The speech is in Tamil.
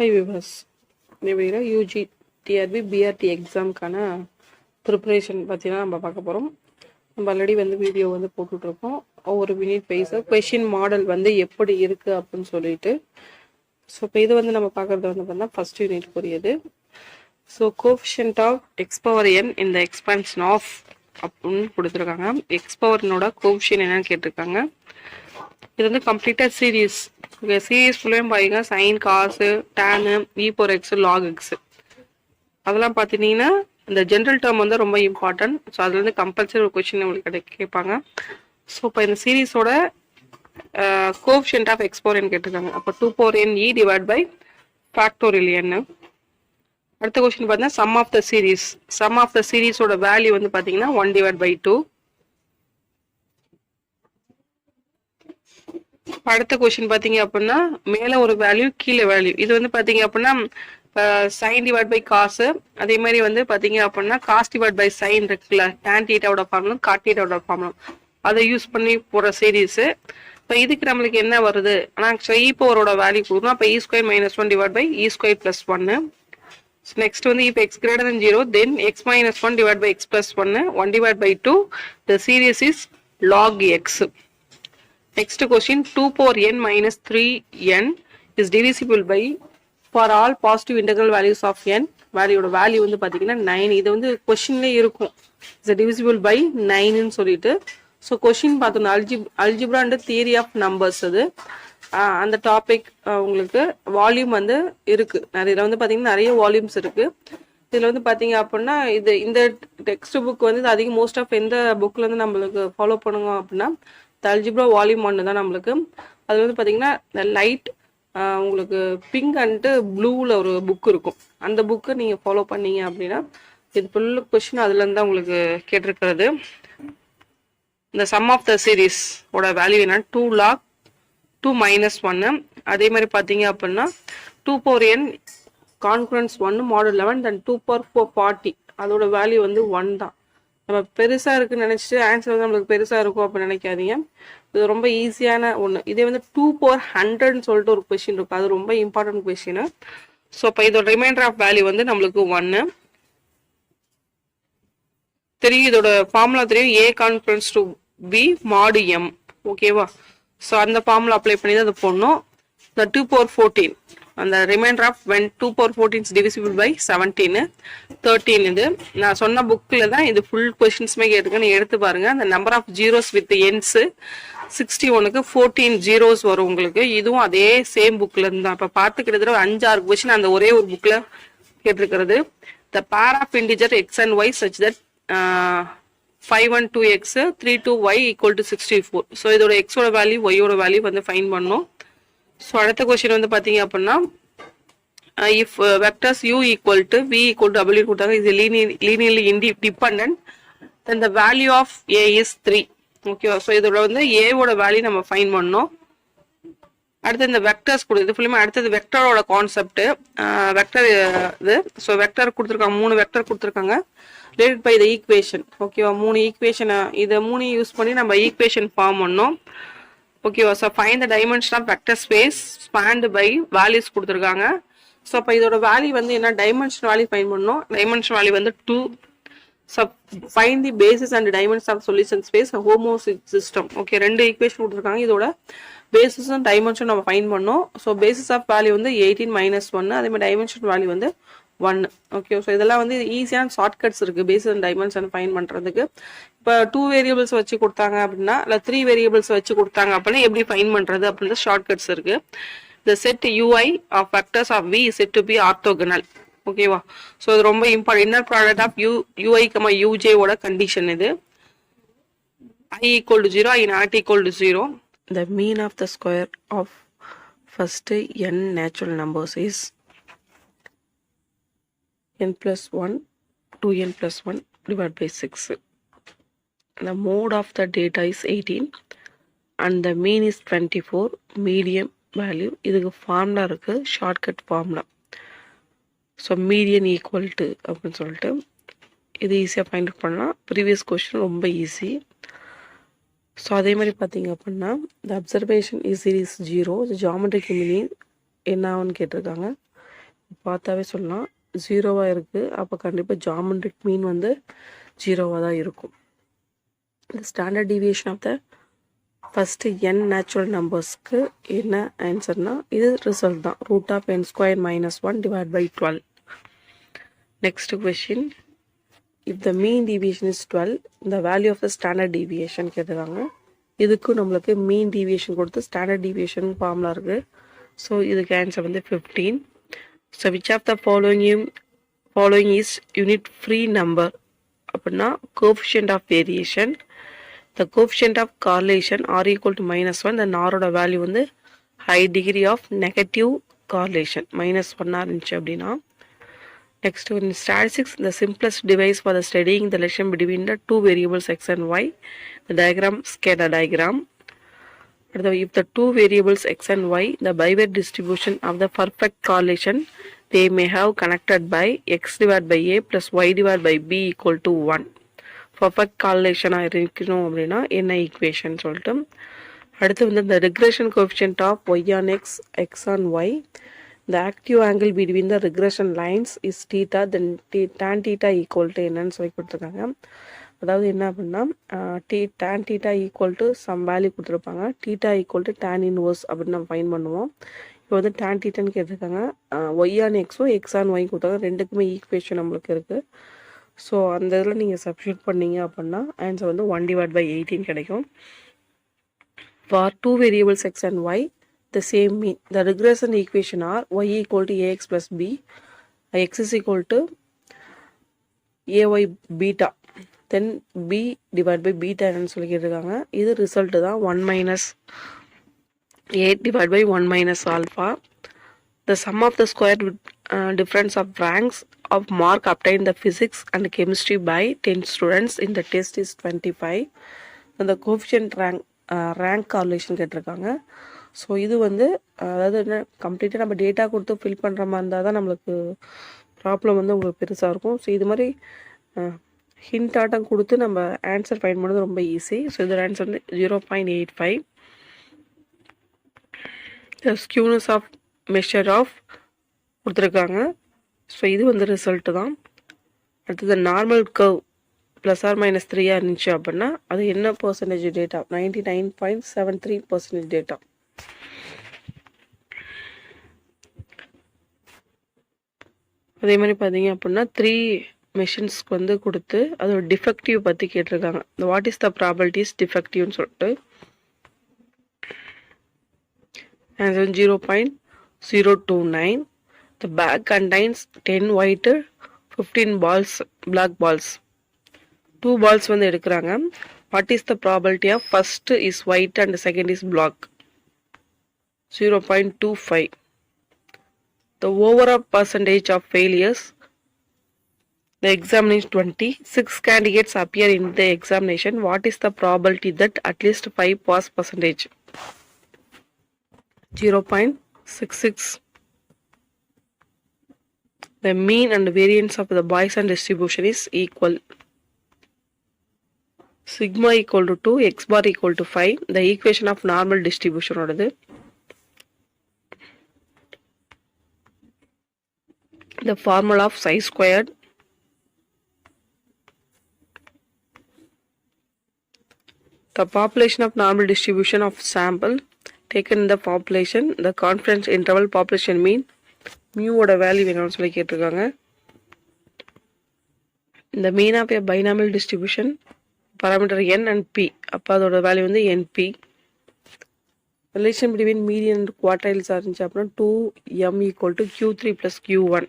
ஹை விவர்ஸ் எப்படின்னா யூஜி டிஆர்பி பிஆர்டி எக்ஸாமுக்கான ப்ரிப்பரேஷன் பற்றினா நம்ம பார்க்க போகிறோம் நம்ம ஆல்ரெடி வந்து வீடியோ வந்து போட்டுட்ருக்கோம். ஒவ்வொரு மினிட் வைஸாக கொஷின் மாடல் வந்து எப்படி இருக்குது அப்படின்னு சொல்லிட்டு. ஸோ இப்போ இது வந்து நம்ம பார்க்குறது வந்து பார்த்தா ஃபஸ்ட் யூனிட் புரியுது so coefficient of x power n இந்த எக்ஸ்பான்ஷன் ஆஃப் அப்படின்னு கொடுத்துருக்காங்க. எக்ஸ்பவர்னோட கோஃபிஷியன் என்னன்னு கேட்டிருக்காங்க. இது வந்து கம்ப்ளீட்டாக சீரியஸ் ஓகே சீரியஸ் ஃபுல்லையும் பாருங்க சைன் காசு டேனு இ போர் லாக் எக்ஸு அதெல்லாம் பார்த்துட்டிங்கன்னா இந்த ஜென்ரல் டேர்ம் வந்து ரொம்ப இம்பார்ட்டன்ட் ஸோ அதுலேருந்து கம்பல்சரி ஒரு கொஷின் உங்களுக்கு கிடை கேட்பாங்க. ஸோ இப்போ இந்த சீரீஸோட கோஃபிஷியன்ட் ஆஃப் எக்ஸ்போரியன் கேட்டிருக்காங்க. அப்போ two power n e divide by factorial அடுத்த கொஸ்டின் பார்த்தீங்கன்னா sum of the series sum of the சீரீஸோட value வந்து பார்த்தீங்கன்னா ஒன் டிவைட் பை டூ அடுத்த கொஸ்டின் பார்த்தீங்க அப்படின்னா மேலே ஒரு வேல்யூ கீழே வேல்யூ இது வந்து பார்த்தீங்க அப்படின்னா சைன் டிவைட் பை காசு அதே மாதிரி வந்து பார்த்தீங்க அப்படின்னா காஸ் டிவைட் பை சைன் இருக்குல்ல டேன் டீட்டாவோட ஃபார்முலும் காட் டீட்டாவோட ஃபார்முலும் அதை யூஸ் பண்ணி போகிற சீரீஸு இப்போ இதுக்கு நம்மளுக்கு என்ன வருது? ஆனால் இ பவரோட வேல்யூ கொடுக்கணும். அப்போ e square minus one divide by e square plus ஒன்று நெக்ஸ்ட் வந்து இப்போ x greater than zero then x minus one divide by x plus ஒன்று one divide by two the series is log x Next question 2 power n minus 3n is divisible by for all positive integral values of n வேல்யூட வேல்யூ வந்து பார்த்தீங்கன்னா நைன் இது வந்து கொஷின்லேயே இருக்கும். இட்ஸ் டிவிசிபிள் பை நைனுன்னு சொல்லிட்டு. ஸோ கொஷின் பார்த்தோம்னா அல்ஜி algebra and theory of numbers அது. அந்த டாபிக் உங்களுக்கு வால்யூம் வந்து இருக்கு. நிறைய வந்து பார்த்தீங்கன்னா நிறைய வால்யூம்ஸ் இருக்கு. இதில் வந்து பார்த்தீங்க அப்படின்னா இது இந்த டெக்ஸ்ட் புக் வந்து அதிகம் மோஸ்ட் ஆஃப் எந்த புக்கில் வந்து நம்மளுக்கு ஃபாலோ பண்ணுங்க அப்படின்னா அல்ஜிப்ரா வால்யூம் ஒன்று தான் நம்மளுக்கு. அது வந்து பார்த்தீங்கன்னா இந்த லைட் உங்களுக்கு பிங்க் அண்டு ப்ளூவில் ஒரு புக் இருக்கும். அந்த புக்கு நீங்கள் ஃபாலோ பண்ணீங்க அப்படின்னா இது ஃபுல் கொஷின் அதுலேருந்து தான் உங்களுக்கு கேட்டிருக்கிறது. இந்த சம் ஆஃப் த சீரீஸ் ஓட வேல்யூ என்ன டூ லாக் டூ மைனஸ் ஒன்று அதே மாதிரி பார்த்தீங்க அப்படின்னா டூ பவர் என் கான்ஃபரன்ஸ் ஒன்று modulo eleven then two power four forty அதோட வேல்யூ வந்து ஒன் தான். நம்ம பெருசாக இருக்குன்னு நினச்சிட்டு ஆன்சர் வந்து நம்மளுக்கு பெருசாக இருக்கும் அப்படின்னு நினைக்காதீங்க. இது ரொம்ப ஈஸியான ஒன்று இதே வந்து டூ போர் ஹண்ட்ரட்னு சொல்லிட்டு ஒரு கொஷின் இருக்கும். அது ரொம்ப இம்பார்ட்டன்ட் கொஷின் ஸோ இப்போ இதோட ரிமைண்டர் ஆஃப் வேல்யூ வந்து நம்மளுக்கு ஒன்று தெரியும் இதோட ஃபார்முலா தெரியும். A congruence to b mod m ஓகேவா ஸோ அந்த ஃபார்முலா அப்ளை பண்ணி தான் அது போடணும். டூ போர் ஃபோர்டீன் அந்த remainder of when two power fourteen is divisible by seventeen thirteen இது. நான் சொன்ன புக்கில் தான் இது ஃபுல் கொஷின்ஸுமே கேட்டுருக்கு எடுத்து பாருங்கள் அந்த number of zeros with n's sixty ஒனுக்கு ஃபோர்டீன் ஜீரோஸ் வரும் உங்களுக்கு. இதுவும் அதே சேம் புக்கில் இருந்து தான். இப்போ பார்த்து கிட்டத்தட்ட ஒரு அஞ்சாறு கொஷின் அந்த ஒரே ஒரு புக்கில் கேட்டிருக்கிறது. The pair of integer x and y such that five one two x three two y equal to sixty four so இதோட எக்ஸோட வேல்யூ ஒய்யோட வேல்யூ வந்து ஃபைன் பண்ணும். ஸோ அடுத்த கொஸ்டின் வந்து பார்த்தீங்க அப்படின்னா if uh, vectors u uh, equal to v equal to W கொடுத்தாங்க இது linear linearly independent then the value of a is three ஓகேவா ஸோ இதோட வந்து ஏவோட வேல்யூ நம்ம ஃபைன் பண்ணோம். அடுத்து இந்த வெக்டர்ஸ் கொடு இது ஃபுல்லுமே அடுத்தது வெக்டரோட கான்செப்ட் வெக்டர் இது. ஸோ வெக்டர் கொடுத்துருக்காங்க மூணு வெக்டர் கொடுத்துருக்காங்க. ரிலேட்டட் பை த ஈக்குவேஷன் ஓகேவா மூணு ஈக்குவேஷனை இதை மூணு யூஸ் பண்ணி நம்ம ஈக்குவேஷன் ஃபார்ம் பண்ணோம். ஓகேவா so find the dimension of vector space spanned by values கொடுத்துருக்காங்க. ஸோ அப்போ இதோட வேல்யூ வந்து என்ன? டைமென்ஷன் வேல்யூ ஃபைன் பண்ணோம் டைமென்ஷன் வேல்யூ வந்து two so find the basis and dimension of solution space homo system okay ரெண்டு ஈக்குவேஷன் கொடுத்துருக்காங்க. இதோட பேசிஸும் டைமென்ஷன் நம்ம ஃபைன் பண்ணோம். ஸோ பேசிஸ் ஆஃப் வேல்யூ வந்து எயிட்டீன் மைனஸ் ஒன்று அதே மாதிரி டைமென்ஷன் வேல்யூ வந்து ஒன்று ஓகே ஸோ இதெல்லாம் வந்து ஈஸியான ஷார்ட்கட்ஸ் இருக்குது பேஸ் அண்ட் டைமென்ஷன் ஃபைன் பண்ணுறதுக்கு இப்போ டூ வேரியபிள்ஸ் வச்சு கொடுத்தாங்க அப்படின்னா இல்லை த்ரீ வேரியபிள்ஸ் வச்சு கொடுத்தாங்க அப்படின்னா எப்படி ஃபைன் பண்ணுறது அப்படின்ற ஷார்ட்கட்ஸ் இருக்குது the set ui of factors of v set to be orthogonal ஓகேவா ஸோ இது ரொம்ப important inner product of u ui comma யூஜேவோட condition இது. I equal to zero i not equal to zero the mean of the square of first n natural numbers is n n plus 1 2n plus 1 by six 6 the mode of the data is 18 and the mean is 24 medium value. இதுக்கு ஃபார்முலா இருக்குது shortcut formula so median equal to அப்படின்னு சொல்லிட்டு இது ஈஸியாக ஃபைண்ட் அவுட் பண்ணலாம். ப்ரீவியஸ் கொஸ்டின் ரொம்ப ஈஸி ஸோ அதே மாதிரி பார்த்தீங்க அப்படின்னா the observation is series zero geometric meaning என்ன ஆகும்னு கேட்டிருக்காங்க. பார்த்தாவே சொல்லலாம். ஜீரோவாக இருக்குது அப்போ கண்டிப்பாக ஜாமெண்ட்ரிக் மீன் வந்து ஜீரோவாக தான் இருக்கும். இந்த standard deviation of the first n natural நம்பர்ஸ்க்கு என்ன ஆன்சர்னால் இது ரிசல்ட் தான். Root of n square minus one divide by twelve next question if the mean deviation is twelve இந்த value of the standard deviation கேட்டுருக்காங்க. இதுக்கும் நம்மளுக்கு மீன் டிவியேஷன் கொடுத்து ஸ்டாண்டர்ட் டிவியேஷன் ஃபார்முலா இருக்குது ஸோ இதுக்கு ஆன்சர் வந்து fifteen so which of the following following is unit free number அப்படின்னா coefficient of variation the coefficient of correlation r equal to minus one இந்த நாரோட வேல்யூ வந்து high degree of negative correlation minus ஒன்னாக இருந்துச்சு அப்படின்னா Next, in statistics, the simplest device for the studying the relation between the two variables x and y, the diagram, scatter diagram. If the two variables x and y the Bivard distribution of the perfect correlation they may have connected by x divided by a plus y divided by b equal to one perfect காலேஷனாக இருக்கணும் அப்படின்னா என்ன ஈக்குவேஷன் சொல்லிட்டு அடுத்து வந்து இந்த regression coefficient of y on x x on y the active angle between the regression lines is theta then t tan theta equal to என்னன்னு சொல்லி கொடுத்துருக்காங்க அதாவது என்ன அப்படின்னா t tan theta equal to sum value கொடுத்துருப்பாங்க. Theta equal to tan inverse அப்படின்னு நம்ம ஃபைன் பண்ணுவோம். இப்போ வந்து டேன் டீட்டான்னு கேட்டிருக்காங்க. ஒய் ஆன் எக்ஸும் எக்ஸ் ஆன் ஒய் கொடுத்தாங்க ரெண்டுக்குமே ஈக்குவேஷன் நம்மளுக்கு இருக்குது ஸோ அந்த இதில் நீங்கள் சப்ஸ்டியூட் பண்ணீங்க அப்படின்னா ஆன்சர் வந்து ஒன் டிவைட் பை எயிட்டீன் கிடைக்கும். For two variables x and y the same mean. The regression equation are y equal to ax plus b x is equal to ay beta. Then b divide by b tan சொல்லிக்கிட்டுருக்காங்க இது ரிசல்ட்டு தான் one minus eight divide by one minus alpha the sum of the square difference of ranks of mark obtained the physics and chemistry by ten students இந்த டெஸ்ட் இஸ் டுவெண்ட்டி ஃபைவ் அந்த கோஃபிஷியன்ட் ரேங்க் ரேங்க் கார்லேஷன் கேட்டிருக்காங்க ஸோ இது வந்து அதாவது என்ன கம்ப்ளீட்டாக நம்ம டேட்டா கொடுத்து ஃபில் பண்ணுற மாதிரி இருந்தால் தான் நம்மளுக்கு ப்ராப்ளம் வந்து உங்களுக்கு பெருசாக இருக்கும் ஸோ இது மாதிரி ஹிண்ட் ஆட்டம் கொடுத்து நம்ம ஆன்சர் ஃபைன் பண்ணுறது ரொம்ப ஈஸி ஸோ இதோட ஆன்சர் வந்து zero point eight five skewness of measure of கொடுத்துருக்காங்க. ஸோ இது வந்து ரிசல்ட்டு தான். அடுத்தது normal curve plus or minus த்ரீயாக இருந்துச்சு அப்படின்னா அது என்ன percentage data ninety nine point seven three percentage data அதே மாதிரி பார்த்தீங்க அப்படின்னா த்ரீ மெஷின்ஸ்க்கு வந்து கொடுத்து அதோட டிஃபெக்டிவ் பற்றி கேட்டிருக்காங்க இந்த வாட் இஸ் த ப்ராபர்ட்டிஸ் டிஃபெக்டிவ்னு சொல்லிட்டு and then 0.029 the bag contains 10 white 15 balls black balls two balls வந்து எடுக்கிறாங்க what is the probability of first is white and second is black 0.25 the overall percentage of failures the examination 26 candidates appear in the examination, what is the probability that at least 5 pass percentage? 0 0.66. The mean and variance of the Bayesian distribution is equal. Sigma equal to 2, x bar equal to 5. The equation of normal distribution order. The formula of psi squared the population of normal distribution of sample taken in the population the confidence interval population mean மியூவோட வேல்யூ வேணும்னு சொல்லி கேட்டிருக்காங்க. இந்த mean of a binomial distribution parameter n and p அப்போ அதோட வேல்யூ வந்து n p relation between median and quartiles இருந்துச்சு அப்படின்னா two M equal to Q three plus Q one